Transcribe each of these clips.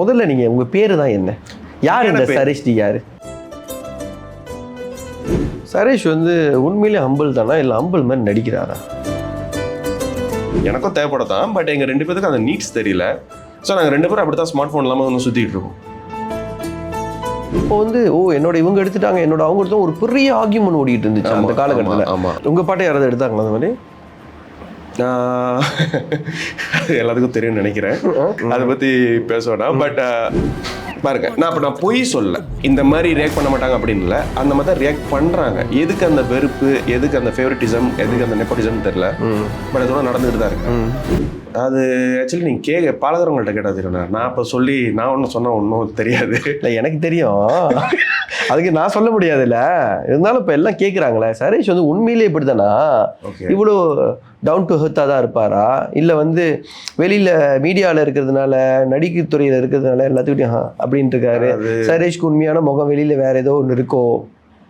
முதல்ல நீங்க உங்க பேரு தான் என்ன? யார் இந்த? சரேஷ் டி யாரு? சரேஷ் வந்து உண்மையிலே ஹம்பிள் தானா? இல்ல ஹம்பிள் மாதிரி நடிக்கிறாரா? எனக்கும் தேவைப்படத்தான் பட் எங்க ரெண்டு பேருக்கு அந்த நீட்ஸ் தெரியல. ஸோ நாங்கள் ரெண்டு பேரும் அப்படி தான் ஸ்மார்ட் ஃபோன் இல்லாமல் வந்து சுற்றிட்டு இருக்கோம். இப்போ வந்து ஓ என்னோட இவங்க எடுத்துட்டாங்க. என்னோட அவங்க எடுத்தோம் ஒரு பெரிய ஆர்கியூமெண்ட் ஓடிட்டு இருந்துச்சு அந்த காலகட்டத்தில். ஆமா, ஆமா. உங்க பாட்டை யாராவது எடுத்தாங்களா அந்த மாதிரி? எல்லாத்துக்கும் தெரியும்னு நினைக்கிறேன். அதை பற்றி பேச வேண்டாம் பட் பாருங்க நான் இப்போ நான் பொய் சொல்ல இந்த மாதிரி ரியாக்ட் பண்ண மாட்டாங்க அப்படின்னு இல்லை. அந்த மாதிரி தான் ரியாக்ட் பண்ணுறாங்க எதுக்கு அந்த வெறுப்பு? எதுக்கு அந்த ஃபேவரட்டிசம் எதுக்கு அந்த நெப்போட்டிசம் தெரியல. பட் அதோட நடந்துகிட்டு தான் இருக்கு. அது ஆக்சுவலி நீங்கள் கேட்க பழகிறவங்கள்ட்ட கேட்டால் தெரியும் நான் இப்போ சொல்லி நான் ஒன்றும் சொன்னால் ஒன்றும் தெரியாது. இல்லை எனக்கு தெரியும். அதுக்கு நான் சொல்ல முடியாதுல்ல. இருந்தாலும் இப்போ எல்லாம் கேட்குறாங்களே சரேஷ் வந்து உண்மையிலே இப்படி தானா இவ்வளோ டவுன் டு ஹெர்த்தாக தான் இருப்பாரா? இல்லை வந்து வெளியில் மீடியாவில் இருக்கிறதுனால நடிகை துறையில் இருக்கிறதுனால எல்லாத்துக்கிட்டையும் அப்படின்ட்டு இருக்காரு. சரேஷ்க்கு உண்மையான முகம் வெளியில் வேற ஏதோ ஒன்று இருக்கோ?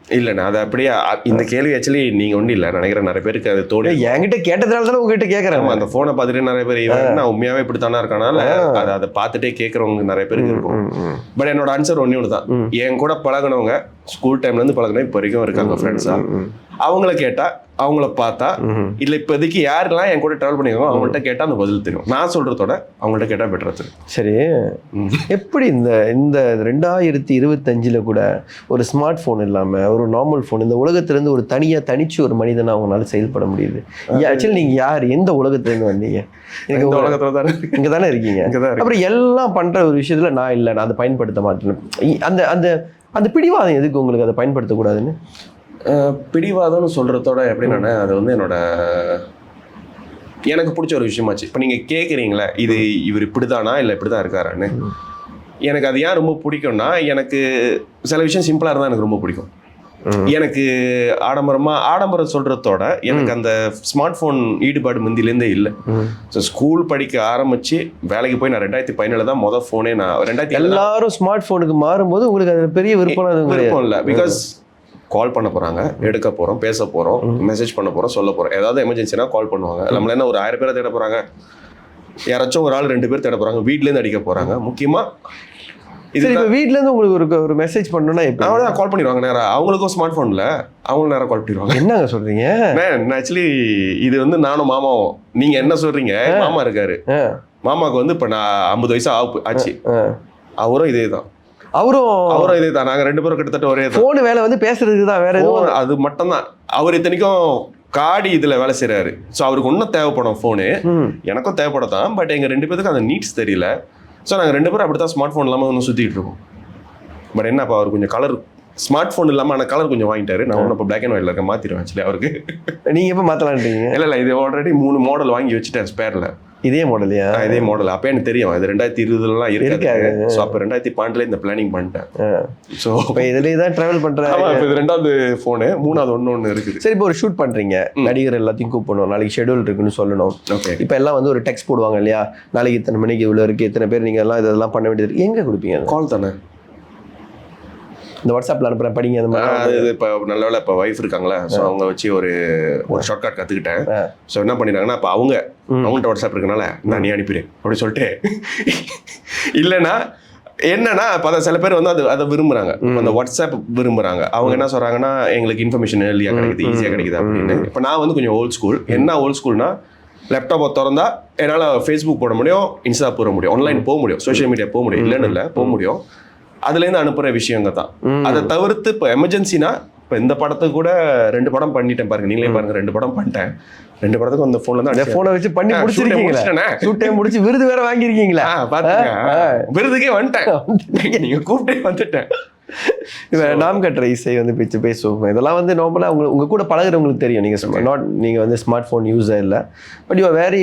இல்லைண்ணா அது அப்படியே இந்த கேள்வி ஆக்சுவலி நீங்கள் ஒன்றும் இல்லை நினைக்கிறேன் நிறைய பேருக்கு அது தோணி என்கிட்ட கேட்டதுனால தானே உங்ககிட்ட கேட்குறேன் அந்த ஃபோனை பார்த்துட்டு நிறைய பேர் இவன் நான் உண்மையாவே இப்படித்தானா இருக்கானால அதை அதை பார்த்துட்டே கேட்குறவங்க நிறைய பேருக்கு இருக்கும். பட் என்னோட ஆன்சர் ஒன்னே ஒன்று தான் என் கூட பழகுனவங்க ஸ்கூல் டைம்ல இருந்து பழகுன இப்போ வரைக்கும் இருக்காங்க ஃப்ரெண்ட்ஸா அவங்கள கேட்டா அவங்கள பார்த்தா இல்ல இப்போதைக்கு யாரெல்லாம் என் கூட ட்ராவல் பண்ணிருக்காங்க அவங்கள்ட்ட கேட்டா அந்த பதில் தெரியும். நான் சொல்றதோட அவங்கள்ட்ட கேட்டா பெட்டரா தெரியும். சரி. எப்படி இந்த இந்த ரெண்டாயிரத்தி இருபத்தஞ்சில் கூட ஒரு ஸ்மார்ட் ஃபோன் இல்லாமல் ஒரு நார்மல் ஃபோன் இந்த உலகத்திலேருந்து ஒரு தனியாக தனிச்சு ஒரு மனிதனை அவங்களால செயல்பட முடியுது? ஆக்சுவலி நீங்கள் யார்? எந்த உலகத்துலேருந்து வந்தீங்க? இந்த எனக்கு உலகத்துல தானே இங்கே தானே இருக்கீங்க. அப்புறம் எல்லாம் பண்ணுற ஒரு விஷயத்தில் நான் இல்லை நான் அதை பயன்படுத்த மாட்டேன். அந்த அந்த அந்த பிடிவாதம் எதுக்கு உங்களுக்கு அதை பயன்படுத்தக்கூடாதுன்னு? பிடிவாதம்னு சொல்றதோட எப்படின்னா அது வந்து என்னோட எனக்கு பிடிச்ச ஒரு விஷயமாச்சு. இப்போ நீங்க கேட்குறீங்களே இது இவர் இப்படிதானா இல்லை இப்படிதான் இருக்காரான்னு. எனக்கு அது ஏன் ரொம்ப பிடிக்கும்னா எனக்கு சில விஷயம் சிம்பிளா இருந்தா எனக்கு ரொம்ப பிடிக்கும். எனக்கு ஆடம்பரமா ஆடம்பரம் சொல்றதோட எனக்கு அந்த ஸ்மார்ட் ஃபோன் ஈடுபாடு முந்திலேருந்தே இல்லை. ஸோ ஸ்கூல் படிக்க ஆரம்பிச்சு வேலைக்கு போய் நான் ரெண்டாயிரத்தி பதினேழு தான் மொதல் ஃபோனே நான் ரெண்டாயிரத்தி எல்லாரும் ஸ்மார்ட் ஃபோனுக்கு மாறும்போது உங்களுக்கு அதில் பெரிய விருப்பம் அது விருப்பம் இல்லை. பிகாஸ் கால் பண்ண போறாங்க எடுக்க போறோம் பேச போறோம் மெசேஜ் பண்ண போறோம் சொல்ல போறோம். ஏதாவது எமர்ஜென்சினா கால் பண்ணுவாங்க. நம்மள என்ன ஒரு ஆயிரம் பேரை தேட போறாங்க? யாராச்சும் ஒரு ஆள் ரெண்டு பேர் தேட போறாங்க. வீட்ல இருந்து அடிக்க போறாங்க. முக்கியமா இது சரி இப்போ வீட்லேருந்து உங்களுக்கு ஒரு ஒரு மெசேஜ் பண்ணணும்னா எப்படி? அவ்வளோதான் கால் பண்ணிடுவாங்க நேரா. அவங்களுக்கும் ஸ்மார்ட் ஃபோன்ல அவங்களும் நேரா கால் பண்ணிடுவாங்க. என்னங்க சொல்றீங்க? ஆக்சுவலி இது வந்து நானும் மாமாவும். நீங்க என்ன சொல்றீங்க? மாமா இருக்காரு. மாமாவுக்கு வந்து இப்ப நான் ஐம்பது வயசு ஆப்பு ஆச்சு. அவரும் இதே தான் அவரும் அவரும் இதே தான் நாங்க ரெண்டு பேரும் கிட்டத்தட்ட ஒரே தான். போன் வேலை வந்து பேசுறதுக்கு தான் வேற எதுவும் அது மட்டும்தான். அவர் இத்தனைக்கும் காடி இதுல வேலை செய்றாரு. ஸோ அவருக்கு இன்னும் தேவைப்படும் ஃபோனு. எனக்கும் தேவைப்படத்தான். பட் எங்க ரெண்டு பேத்துக்கும் அந்த நீட்ஸ் தெரியல. ஸோ நாங்க ரெண்டு பேரும் அப்படித்தான் ஸ்மார்ட் ஃபோன் இல்லாம ஒன்று சுத்திட்டு இருக்கோம். பட் என்ன அப்ப அவர் கொஞ்சம் கலர் ஸ்மார்ட் ஃபோன் இல்லாம ஆனா கலர் கொஞ்சம் வாங்கிட்டாரு. நான் ஒன்று இப்போ பிளாக் அண்ட் ஒயிட்ல இருக்க மாத்திடுவேன் ஆக்சுவலி அவருக்கு. நீங்க எப்ப மாத்தலான்றீங்க இல்ல இல்ல இது ஆல்ரெடி மூணு மாடல் வாங்கி வச்சுட்டேன் ஸ்பேர்ல இதே மாடலையா இதே மாடல் அப்போ எனக்கு தெரியும். இது ரெண்டாயிரத்தி இருபதுலாம் இருக்காது. இருக்காது. ஸோ அப்போ ரெண்டாயிரத்தி பன்னெண்டுல இந்த பிளானிங் பண்ணிட்டேன். ஸோ இப்ப இதுலயே தான் டிராவல் ஆமா இப்போ இது ரெண்டாவது ஃபோனு மூணாவது ஒன்று ஒன்று இருக்குது. சரி இப்போ ஒரு ஷூட் பண்றீங்க. நடிகர் எல்லாத்தையும் கூப்பிடணும். நாளைக்கு ஷெட்யூல் இருக்குன்னு சொல்லணும். ஓகே இப்போ எல்லாம் வந்து ஒரு டெக்ஸ்ட் போடுவாங்க இல்லையா? நாளைக்கு இத்தனை மணிக்கு இவ்வளோ இருக்கு இத்தனை பேர் நீங்க எல்லாம் இதெல்லாம் பண்ண வேண்டியது எங்க கொடுப்பீங்க? கால் தானே? இந்த வாட்ஸ்அப்ல அனுப்புறேன் படிங்க அந்த மாதிரி அது இப்போ நல்ல வேலை இப்போ ஒய்ஃப் இருக்காங்களா ஸோ அவங்க வச்சு ஒரு ஒரு ஷார்ட்கட் கற்றுக்கிட்டேன் ஸோ என்ன பண்ணிடுறாங்கன்னா இப்போ அவங்க அவங்கள்ட்ட வாட்ஸ்அப் இருக்கனால நான் நீ அனுப்பிடு அப்படி சொல்லிட்டு இல்லைன்னா என்னன்னா இப்போ அதை சில பேர் வந்து அது அதை விரும்புறாங்க. அந்த வாட்ஸ்அப் விரும்புறாங்க. அவங்க என்ன சொல்றாங்கன்னா எங்களுக்கு இன்ஃபர்மேஷன் ஏர்லியாக கிடைக்குது ஈஸியாக கிடைக்குது அப்படின்னு. இப்போ நான் வந்து கொஞ்சம் ஓல்ட் ஸ்கூல் என்ன ஓல்ட் ஸ்கூல்னா லேப்டாப்பை திறந்தா என்னால் ஃபேஸ்புக் போட முடியும் இன்ஸ்டா போட முடியும் ஆன்லைன் போக முடியும் சோஷியல் மீடியா போக முடியும் இல்லைன்னு இல்லை போக முடியும். அதுலேருந்து அனுப்புகிற விஷயங்க தான். அதை தவிர்த்து இப்போ எமர்ஜென்சினா இப்போ இந்த படத்துக்கு கூட ரெண்டு படம் பண்ணிட்டேன் பாருங்க. நீங்களே பாருங்க ரெண்டு படம் பண்ணிட்டேன். ரெண்டு படத்துக்கு அந்த ஃபோனில் தான் அடிச்சேன். போனை வச்சு பண்ணி முடிச்சிருக்கீங்களா. ஷூட்டே முடிச்சு விருது வேற வாங்கியிருக்கீங்களா. விருதுக்கே வந்துட்டேன். நீங்க கூப்பிட்டே வந்துட்டேன். நாம் கட்டுற இசை வந்து பிச்சு பேசுவோம். இதெல்லாம் வந்து நார்மலாக உங்க உங்க கூட பழகுறவங்களுக்கு தெரியும். நீங்கள் நாட் நீங்கள் வந்து ஸ்மார்ட் ஃபோன் யூஸர் இல்லை. But you very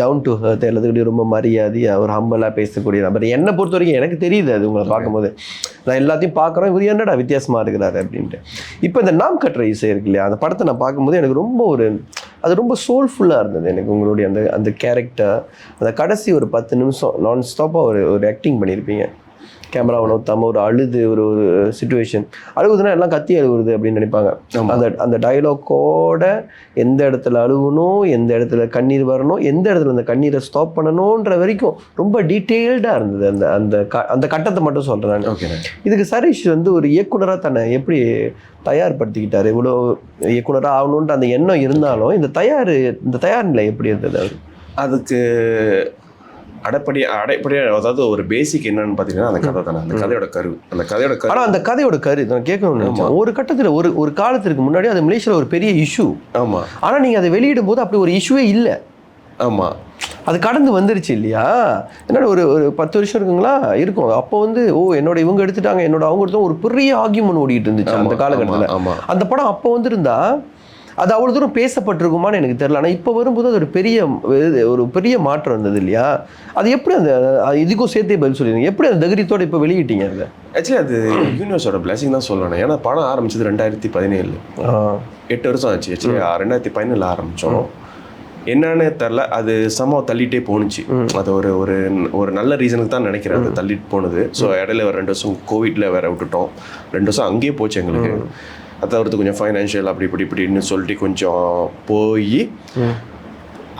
down to earth எல்லாத்துக்கிட்டையும் ரொம்ப மரியாதையாக ஒரு ஹம்பலாக பேசக்கூடிய நபர். என்னை பொறுத்த வரைக்கும் எனக்கு தெரியுது அது உங்களை பார்க்கும்போது. நான் எல்லாத்தையும் பார்க்குறோம். இவர் என்னடா வித்தியாசமாக இருக்கிறாரு அப்படின்ட்டு. இப்போ இந்த நாம் கட்டுற இசை இருக்கு இல்லையா? அந்த படத்தை நான் பார்க்கும்போது எனக்கு ரொம்ப ஒரு அது ரொம்ப சோல்ஃபுல்லாக இருந்தது. எனக்கு உங்களுடைய அந்த அந்த கேரக்டர் அந்த கடைசி ஒரு பத்து நிமிஷம் நான் ஸ்டாப்பாக ஒரு ஒரு ஆக்டிங் பண்ணியிருப்பீங்க. கேமராவை நோத்தாம ஒரு அழுது ஒரு ஒரு சுச்சுவேஷன் அழுகுதுன்னா எல்லாம் கத்தி அழுகுறது அப்படின்னு நினைப்பாங்க. அந்த அந்த டைலாக்கோட எந்த இடத்துல அழுகணும் எந்த இடத்துல கண்ணீர் வரணும் எந்த இடத்துல அந்த கண்ணீரை ஸ்டாப் பண்ணணுன்ற வரைக்கும் ரொம்ப டீட்டெயில்டாக இருந்தது. அந்த அந்த க- அந்த கட்டத்தை மட்டும் சொல்கிறேன் நான். ஓகே இதுக்கு சரீஷ் வந்து ஒரு இயக்குனராக தன்னை எப்படி தயார்படுத்திக்கிட்டாரு? இவ்வளோ இயக்குனராக ஆகணுன்ற அந்த எண்ணம் இருந்தாலும் இந்த தயார் இந்த தயார் நிலை எப்படி இருந்தது? அதுக்கு அடைப்படி அடைப்படியாக அதாவது ஒரு பேசிக் என்னன்னு பார்த்தீங்கன்னா அந்த கதை தானே அந்த கதையோட கரு. அந்த கதையோட கரு. ஆனா அந்த கதையோட கரு நான் கேட்கணும்னு. ஒரு கட்டத்துல ஒரு ஒரு காலத்திற்கு முன்னாடி அது மலேசியால ஒரு பெரிய இஷ்யூ ஆமா. ஆனா நீங்க அதை வெளியிடும் போது அப்படி ஒரு இஷ்யூவே இல்லை. ஆமா. அது கடந்து வந்துருச்சு இல்லையா? என்னோட ஒரு ஒரு பத்து வருஷம் இருக்குங்களா? இருக்கும். அப்போ வந்து ஓ என்னோட இவங்க எடுத்துட்டாங்க. என்னோட அவங்க எடுத்தோம் ஒரு பெரிய ஆர்கியூமெண்ட் ஓடிட்டு இருந்துச்சு அந்த காலகட்டத்தில். அந்த படம் அப்போ வந்திருந்தா அது அவ்வளோ தூரம் பேசப்பட்டிருக்குமான்னு எனக்கு தெரியல. ஆனால் இப்போ வரும்போது அது ஒரு பெரிய ஒரு பெரிய மாற்றம் இருந்தது இல்லையா? அது எப்படி அந்த இதுக்கும் சேர்த்தே பதில் சொல்லிடுங்க எப்படி அந்த தைரியத்தோட இப்போ வெளியிட்டீங்க அதை? ஆக்சுவலி அது யூனிவர்ஸோட பிளஸிங் தான் சொல்லணும். ஏன்னா படம் ஆரம்பிச்சது ரெண்டாயிரத்தி பதினேழு. எட்டு வருஷம் ஆச்சு. ஆக்சுவலி ரெண்டாயிரத்தி பதினேழு ஆரம்பிச்சோம். என்னன்னு தெரில அது சமம் தள்ளிட்டே போணுச்சு. அது ஒரு ஒரு ஒரு நல்ல ரீசனுக்கு தான் நினைக்கிறேன் அது தள்ளிட்டு போனது. ஸோ இடையில ஒரு ரெண்டு வருஷம் கோவிட்ல வேற விட்டுட்டோம். ரெண்டு வருஷம் அங்கேயே போச்சு எங்களுக்கு. அது தவிர்த்து கொஞ்சம் ஃபைனான்ஷியல் அப்படி இப்படி இப்படின்னு சொல்லிட்டு கொஞ்சம் போய்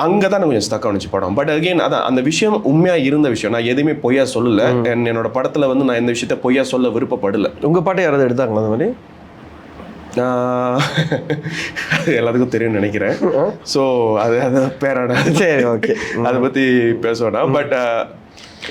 அங்கே தான் கொஞ்சம் ஸ்டக் ஆனிச்சு படம். பட் அகைன் அதான் அந்த விஷயம் உண்மையாக இருந்த விஷயம். நான் எதுவுமே பொய்யா சொல்லல. என் என்னோட படத்தில் வந்து நான் இந்த விஷயத்த பொய்யா சொல்ல விருப்பப்படல. உங்க பாட்டை யாராவது எடுத்தாங்களா அந்த மாதிரி? எல்லாத்துக்கும் தெரியும்னு நினைக்கிறேன். ஸோ அது அது பேரான சரி ஓகே அதை பற்றி பேச வேண்டாம் பட்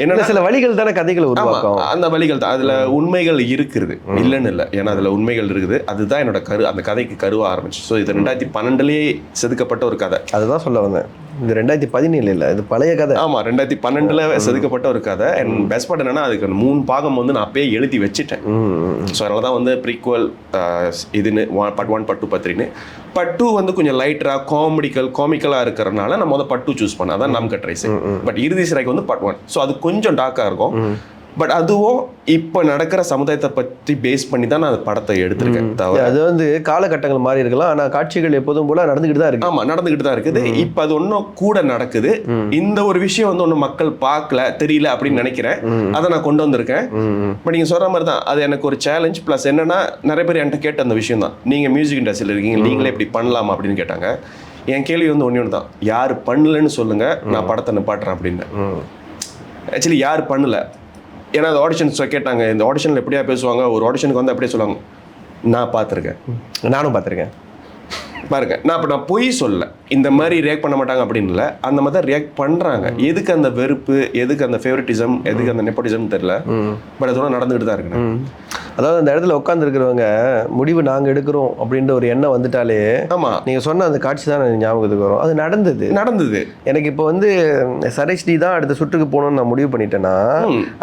என்ன சில வழிகள் தானே கதைகளை உருவாக்கும். அந்த வழிகள் தான். அதுல உண்மைகள் இருக்குது இல்லைன்னு இல்லை. ஏன்னா அதுல உண்மைகள் இருக்குது. அதுதான் என்னோட கரு அந்த கதைக்கு கருவ ஆரம்பிச்சு. ஸோ இது ரெண்டாயிரத்தி பன்னெண்டுலேயே செதுக்கப்பட்ட ஒரு கதை. அதுதான் சொல்ல வந்தேன். இது ரெண்டாயிரத்தி பதினேழு இல்லை இது பழைய கதை. ஆமா ரெண்டாயிரத்தி பன்னெண்டுல செதுக்கப்பட்ட ஒரு கதை. அண்ட் பெஸ்ட் பார்ட் என்னன்னா அதுக்கு மூணு பாகம் வந்து நான் அப்பயே எழுதி வச்சுட்டேன். ஸோ அதனால தான் வந்து ப்ரீக்வல் இதுன்னு part one part two part த்ரீன்னு பார்ட் டூ வந்து கொஞ்சம் லைட்டராக காமெடிக்கல் காமிக்கலாக இருக்கிறனால நான் முதல் பார்ட் டூ சூஸ் பண்ணேன். அதான் நாம் கட் ரைஸ் பட் இறுதி சிறைக்கு வந்து பார்ட் ஒன் ஸோ அது கொஞ்சம் டார்க்காக இருக்கும். பட் அதுவும் இப்போ நடக்கிற சமுதாயத்தை பற்றி பேஸ் பண்ணி தான் நான் அந்த படத்தை எடுத்திருக்கேன் தவிர அது வந்து காலகட்டங்கள் மாறி இருக்கலாம். ஆனா காட்சிகள் எப்போதும் போல நடந்துகிட்டு தான் இருக்கு. ஆமா நடந்துகிட்டு தான் இருக்குது. இப்போ அது ஒன்றும் கூட நடக்குது. இந்த ஒரு விஷயம் வந்து ஒன்றும் மக்கள் பார்க்கல தெரியல அப்படின்னு நினைக்கிறேன். அதை நான் கொண்டு வந்திருக்கேன். இப்போ நீங்கள் சொல்கிற மாதிரி தான் அது எனக்கு ஒரு சேலஞ்ச் ப்ளஸ் என்னன்னா நிறைய பேர் என்கிட்ட கேட்ட அந்த விஷயம் தான். நீங்கள் மியூசிக் இண்டஸ்ட்ரியில் இருக்கீங்க நீங்களே இப்படி பண்ணலாமா அப்படின்னு கேட்டாங்க. என் கேள்வி வந்து ஒன்று ஒன்று தான் யார் பண்ணலன்னு சொல்லுங்க நான் படத்தை நிப்பாட்டுறேன் அப்படின்னு. ஆக்சுவலி யார் பண்ணல? ஏன்னா அந்த ஆடிஷன்ஸ் கேட்டாங்க இந்த ஆடிஷனில் எப்படியா பேசுவாங்க ஒரு ஆடிஷனுக்கு வந்து அப்படியே சொல்லுவாங்க நான் பார்த்துருக்கேன். நானும் பார்த்துருக்கேன். பாருங்க நான் இப்போ நான் பொய் சொல்ல இந்த மாதிரி ரியாக்ட் பண்ண மாட்டாங்க அப்படின்னு இல்லை. அந்த மாதிரி தான் ரியாக்ட் பண்ணுறாங்க எதுக்கு அந்த வெறுப்பு எதுக்கு அந்த ஃபேவரட்டிசம் எதுக்கு அந்த நெப்போட்டிசம் தெரியல. பட் அதெல்லாம் நடந்துகிட்டு தான் இருக்கு. அதாவது அந்த இடத்துல உட்காந்துருக்கிறவங்க முடிவு நாங்க எடுக்கிறோம் அப்படின்ற ஒரு எண்ணம் வந்துட்டாலே ஆமா. நீங்க சொன்ன அந்த காட்சி தான் எனக்கு ஞாபகத்துக்கு வரும். அது நடந்தது. நடந்தது. எனக்கு இப்போ வந்து சரேஷ்டி தான் அடுத்த சுற்றுக்கு போகணும்னு நான் முடிவு பண்ணிட்டேன்னா.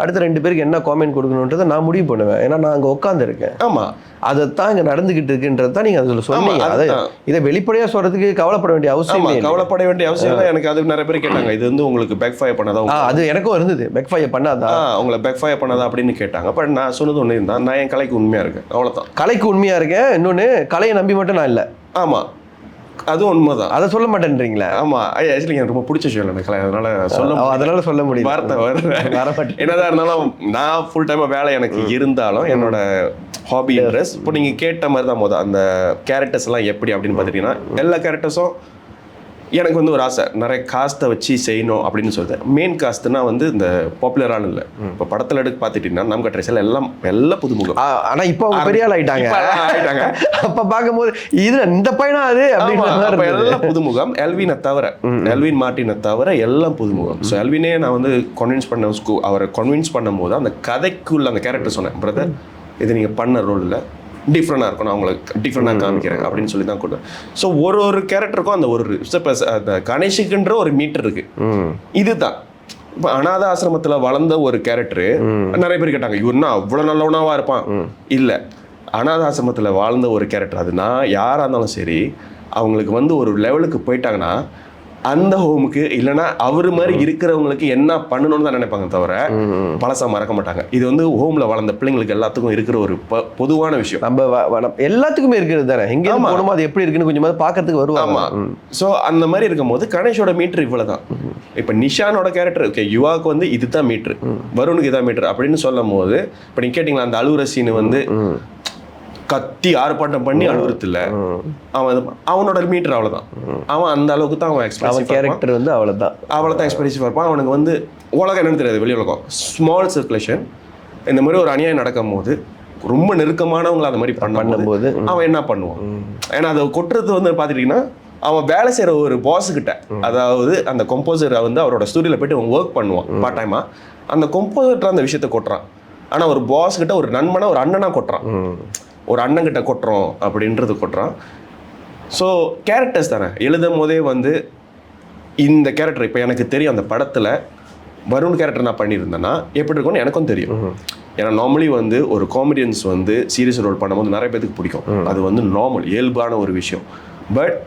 அடுத்த ரெண்டு பேருக்கு என்ன காமெண்ட் கொடுக்கணுன்றதை நான் முடிவு பண்ணுவேன். ஏன்னா நான் அங்கே உட்காந்துருக்கேன் ஆமா. அதைத்தான் இங்கே நடந்துகிட்டு இருக்குன்றது தான் நீங்கள் அதில் சொன்னீங்க. அதை. இதை வெளிப்படையாக சொல்றதுக்கு கவலைப்பட வேண்டிய அவசியம் கவலைப்பட வேண்டிய அவசியம் இல்லை. எனக்கு அது நிறைய பேர் கேட்டாங்க இது வந்து உங்களுக்கு பேக் ஃபயர் பண்ணாதா அது எனக்கும் இருந்தது. பெக்ஃபையை பண்ணாதான் ஆ உங்களை பேக் ஃபயர் பண்ணாதா அப்படின்னு கேட்டாங்க. பட் நான் சொன்னது ஒன்று தான். நான் என் கலைக்கு உண்மையா இருக்கேன். அவ்வளவுதான். கலைக்கு உண்மையா இருக்கேன். இன்னொன்று கலையை நம்பி மட்டும் நான் இல்லை. ஆமா. அது உண்மைதான். அதை சொல்ல மாட்டேன்றீங்களா? ஆமா. ஆக்சுவலி எனக்கு ரொம்ப பிடிச்ச விஷயம் எனக்கு அதனால சொல்ல அதனால சொல்ல முடியல. வார்த்தை வர வர என்னதான் இருந்தாலும் நான் ஃபுல் டைமாக வேலை எனக்கு இருந்தாலும் என்னோட ஹாபி இன்ட்ரெஸ்ட் இப்போ நீங்கள் கேட்ட மாதிரி தான் மொதல் அந்த கேரக்டர்ஸ் எல்லாம் எப்படி அப்படின்னு பார்த்துட்டீங்கன்னா எல்லா கேரக்டர்ஸும் எனக்கு வந்து ஒரு ஆசை. நிறைய காஸ்ட்டை வச்சு செய்யணும் அப்படின்னு சொல்லிட்டு மெயின் காஸ்ட்னா வந்து இந்த பாப்புலரான இல்லை. இப்போ படத்தில் எடுக்க பார்த்துட்டீங்கன்னா நம்ம கட்டுற எல்லாம் எல்லாம் புதுமுகம். ஆ, ஆனா இப்போ அவங்க பெரிய ஆள் ஆயிட்டாங்க ஆயிட்டாங்க அப்ப பார்க்கும்போது இது இந்த பையனா அது? ஆமா, அப்படின்ற மாதிரி அப்ப இருந்தது. எல்லாம் புதுமுகம். எல்வினை தவிர எல்வின் மார்ட்டினை தவிர எல்லாம் புதுமுகம். ஸோ எல்வினே நான் வந்து கன்வின்ஸ் பண்ண அவரை கன்வின்ஸ் பண்ணும்போது அந்த கதைக்குள்ள அந்த கேரக்டர் சொன்னேன். பிரதர் இது நீங்கள் பண்ண ரோல் இல்லை. டிஃப்ரெண்டாக இருக்கும் நான் உங்களுக்கு டிஃப்ரெண்டாக காமிக்கிறேன் அப்படின்னு சொல்லி தான் கொடுத்தேன் ஸோ ஒரு ஒரு கேரக்டருக்கும் அந்த ஒரு இப்போ அந்த கணேஷுக்குன்ற ஒரு மீட்டர் இருக்கு. ம். இதுதான். இப்போ அனாத ஆசிரமத்தில் வளர்ந்த ஒரு கேரக்டரு நிறைய பேர் கேட்டாங்க இவர்னா அவ்வளோ நல்லவனாவா இருப்பான்? இல்லை. அனாத ஆசிரமத்தில் வாழ்ந்த ஒரு கேரக்டர் அது நான் யாராக இருந்தாலும் சரி அவங்களுக்கு வந்து ஒரு லெவலுக்கு போயிட்டாங்கன்னா அந்த ஹோமுக்கு இல்லைன்னா அவர் மாதிரி இருக்கிறவங்களுக்கு என்ன பண்ணணும்னு தான் நினைப்பாங்க தவிர பழசா மறக்க மாட்டாங்க. இது வந்து ஹோம்ல வளர்ந்த பிள்ளைங்களுக்கு எல்லாத்துக்கும் இருக்கிற ஒரு பொதுவான விஷயம். நம்ம எல்லாத்துக்குமே இருக்கிறது தானே? எங்க. போகணுமோ அது எப்படி இருக்குன்னு கொஞ்சமாவது பார்க்கறதுக்கு வருவாங்க. ஆமா. ம். ஸோ அந்த மாதிரி இருக்கும்போது கணேஷோட மீட்டர் இவ்வளவுதான். இப்போ நிஷானோட கேரக்டர் ஓகே யுவாக்கு வந்து இதுதான் மீட்ரு வருணுக்கு இதான் மீட்டர் அப்படின்னு சொல்லும் போது இப்போ நீங்க கேட்டிங்களா அந்த அழுகுற சீன் வந்து. கத்தி ஆர்ப்பாட்டம் பண்ணி அழுகுறது இல்ல அவன் அவனோட மீட்டர் அவ்வளவுதான். அவன் அந்த அளவுக்கு தான் அவன் எக்ஸ்பிரஸ் கேரக்டர் வந்து அவ்வளவுதான். அவளை தான் எக்ஸ்பென்சிவ் இருப்பான். அவனுக்கு வந்து உலகம் என்னன்னு தெரியாது வெளி உலகம். ஸ்மால் சர்க்குலேஷன் இந்த மாதிரி ஒரு அநியாயம் நடக்கும் போது ரொம்ப நெருக்கமானவங்களை அந்த மாதிரி பண்ணும்போது அவன் என்ன பண்ணுவான்? ஏன்னா அதை கொட்டுறது வந்து பார்த்துட்டீங்கன்னா அவன் வேலை செய்கிற ஒரு boss கிட்ட அதாவது அந்த கம்போசரை வந்து அவரோட ஸ்டூடியோவில் போயிட்டு அவன் ஒர்க் பண்ணுவான் பார்ட் டைமா அந்த கம்போசர்ட்ட அந்த விஷயத்தை கொட்டுறான். ஆனால் ஒரு பாஸ் கிட்ட ஒரு நண்பனா ஒரு அண்ணனா கொட்டுறான். ஒரு அண்ணன் கிட்ட கொட்டுறோம் அப்படின்றது கொட்டுறான். ஸோ கேரக்டர்ஸ் தானே. எழுதும் போதே வந்து இந்த கேரக்டர் இப்போ எனக்கு தெரியும் அந்த படத்தில் வருண் கேரக்டர் நான் பண்ணியிருந்தேன்னா எப்படி இருக்கும்னு எனக்கும் தெரியும். ஏன்னா நார்மலி வந்து ஒரு காமெடியன்ஸ் வந்து சீரியஸ் ரோல் பண்ணும்போது நிறைய பேத்துக்கு பிடிக்கும். அது வந்து நார்மல் இயல்பான ஒரு விஷயம். பட்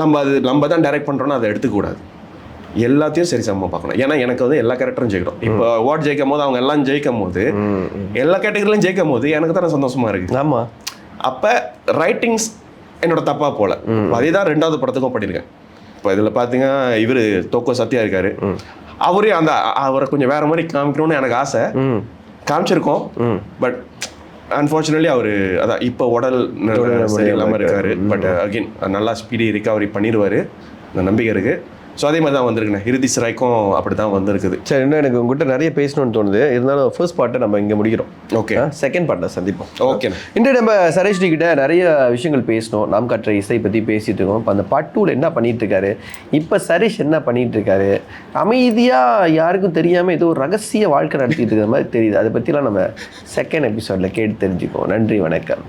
நம்ம அது நம்ம தான் டைரக்ட் பண்ணுறோன்னா அதை எடுத்துக்கூடாது எல்லாத்தையும் சரி சமமாக பார்க்கணும். ஏன்னா எனக்கு வந்து எல்லா கேரக்டரும் ஜெயிக்கணும். இப்போ அவார்ட் ஜெயிக்கும் போது அவங்க எல்லாம் ஜெயிக்கும் போது. எல்லா கேட்டகரியிலும் ஜெயிக்கும் போது எனக்கு தானே சந்தோஷமா இருக்கு. ஆமா. அப்போ ரைட்டிங்ஸ் என்னோட தப்பா போல. அதே தான் ரெண்டாவது படத்துக்கும் பண்ணியிருக்கேன். இப்போ இதில் பார்த்தீங்க இவர் தோக்கோ சத்யா இருக்காரு. அவரே அந்த அவரை கொஞ்சம் வேற மாதிரி காமிக்கணும்னு எனக்கு ஆசை. காமிச்சிருக்கோம். பட் அன்ஃபார்ச்சுனேட்லி அவர் அதான் இப்போ உடல் சரியில்லாமல் இருக்காரு. பட் அகைன் நல்லா ஸ்பீடி ரிகவரி பண்ணிடுவார் அந்த நம்பிக்கை இருக்கு. ஸோ அதே மாதிரி தான் வந்திருக்குண்ணே. இறுதி சிறைக்கும் அப்படி தான் வந்திருக்குது. சரி இன்னும் எனக்கு உங்ககிட்ட நிறைய பேசணும்னு தோணுது. இருந்தாலும் ஃபர்ஸ்ட் பார்ட்டை நம்ம இங்கே முடிக்கிறோம். ஓகே செகண்ட் பார்ட்டில் சந்திப்போம். ஓகேண்ணே இன்று நம்ம சரேஷ்டி கிட்ட நிறைய விஷயங்கள் பேசணும். நாம் கற்ற இசை பற்றி பேசிட்டு இருக்கோம். இப்போ அந்த பார்ட் டூவில் என்ன பண்ணிட்டு இருக்காரு? இப்போ சரேஷ் என்ன பண்ணிட்டு இருக்காரு? அமைதியாக யாருக்கும் தெரியாமல் ஏதோ ஒரு ரகசிய வாழ்க்கை நடத்திட்டு இருக்கிற மாதிரி தெரியுது. அதை பற்றிலாம் நம்ம செகண்ட் எபிசோடில் கேட்டு தெரிஞ்சுக்குவோம். நன்றி வணக்கம்.